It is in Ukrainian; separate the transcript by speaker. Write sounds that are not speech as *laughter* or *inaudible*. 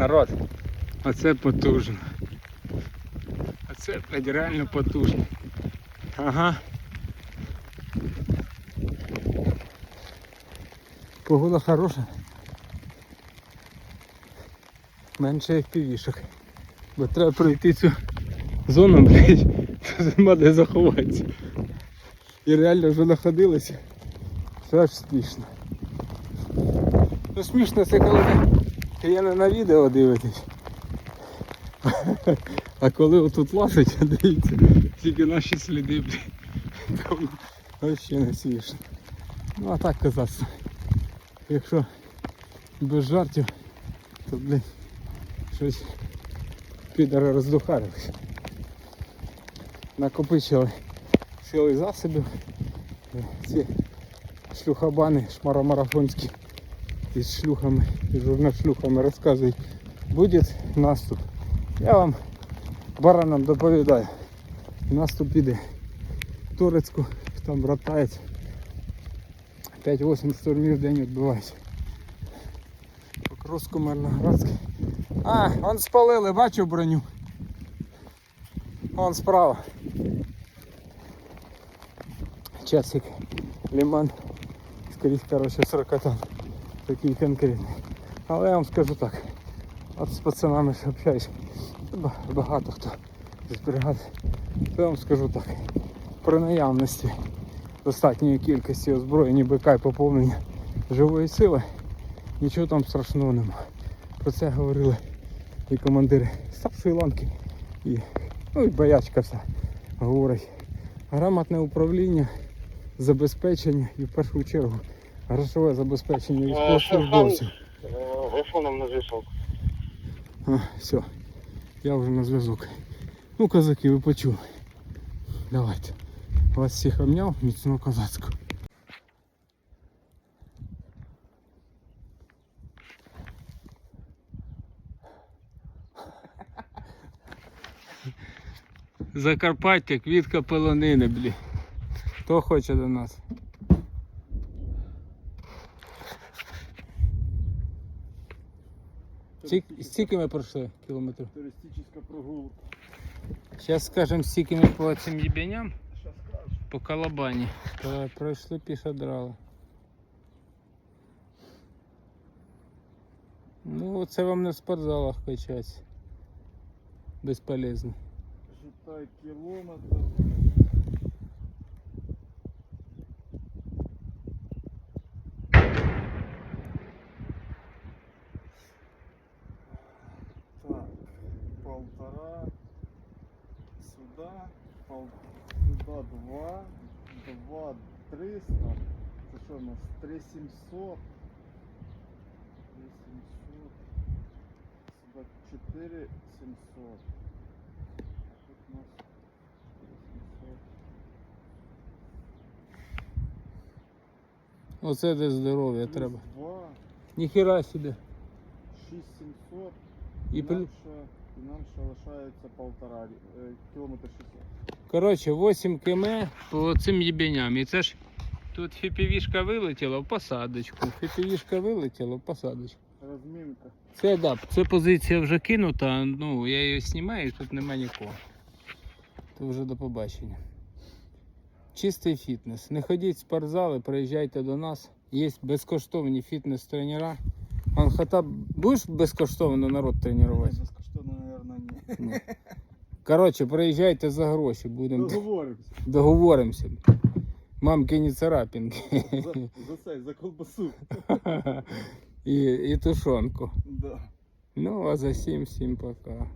Speaker 1: Народ, оце потужно. Оце блядь, реально потужно. Ага. Погода хороша. Менше як півішок. Бо треба пройти цю зону, блядь, *laughs* нема де заховатися. І реально вже находилися. Це аж смішно. Ну смішно це коли я не на відео дивитесь. А коли отут лазить, дивіться, тільки наші сліди, блядь. Вообще не смішно. Ну а так казаться. Якщо без жартів, то блядь, щось підари роздухарились. Накопичили сили засобів. Ці шлюхабани шмаромарафонські із шлюхами, із журнашлюхами розказують, буде наступ. Я вам баранам доповідаю. Наступ піде в Турецьку, там братається. 5-8 штурмів в день відбувається. Покровську Мирноградське. А, вон спалили, бачу броню. Вон справа. Часик, лиман. Скоріше, коротше, 40 там. Такий конкретний. Але я вам скажу так. От з пацанами общаюсь. Багато хто з бригад. То я вам скажу так. При наявності достатньої кількості озброєння БК і поповнення живої сили. Нічого там страшного немає. Про це говорили і командири старшої ланки, і, ну, і боячка вся говорить. Грамотне управління, забезпечення і в першу чергу грошове забезпечення військовослужбовців.
Speaker 2: Вийшов нам на зв'язок.
Speaker 1: А, все, я вже на зв'язок. Ну, козаки, ви почули. Давайте. Вас всіх обняв, міцного козацького. Закарпаття, квітка полонини, блі. Хто хоче до нас? Скільки, скільки ми пройшли кілометрів?
Speaker 2: Туристична прогулка.
Speaker 1: Зараз скажемо, скільки ми по цим їбеням,
Speaker 2: Щас скажу.
Speaker 1: по калабані. То пройшли пішодрали. Ну, це вам не в спортзалах качатися. Безполезно.
Speaker 2: Житай кілометр. полтора. Сюда. Пол... Сюда два. Два триста. Це що у нас? Три сімсот. Три сімсот. Сюда чотири сімсот. Тут у нас 700.
Speaker 1: Оце де здоров'я
Speaker 2: Плюс
Speaker 1: треба.
Speaker 2: Два,
Speaker 1: Ніхіра собі.
Speaker 2: 6700.
Speaker 1: І
Speaker 2: І
Speaker 1: плю-
Speaker 2: нам ще, і нам ще лишається полтора, е, кілометр 600.
Speaker 1: Коротше, 8 км по цим їбеням. І це ж тут фіпівішка вилетіла в посадочку. Фіпівішка вилетіла в посадочку.
Speaker 2: Розмінка.
Speaker 1: Це да, це позиція вже кинута, ну я її знімаю, і тут нема нікого. То вже до побачення. Чистий фітнес. Не ходіть в спортзали, приїжджайте до нас. Є безкоштовні фітнес-тренера. Анхата, будеш безкоштовно народ тренувати?
Speaker 2: Безкоштовно.
Speaker 1: Коротше, приїжджайте за гроші, будемо
Speaker 2: Договоримося.
Speaker 1: договоримося. Мамкині царапінки.
Speaker 2: За, за це, за колбасу. *laughs*
Speaker 1: і, і тушонку.
Speaker 2: Да.
Speaker 1: Ну, а за всім всім пока.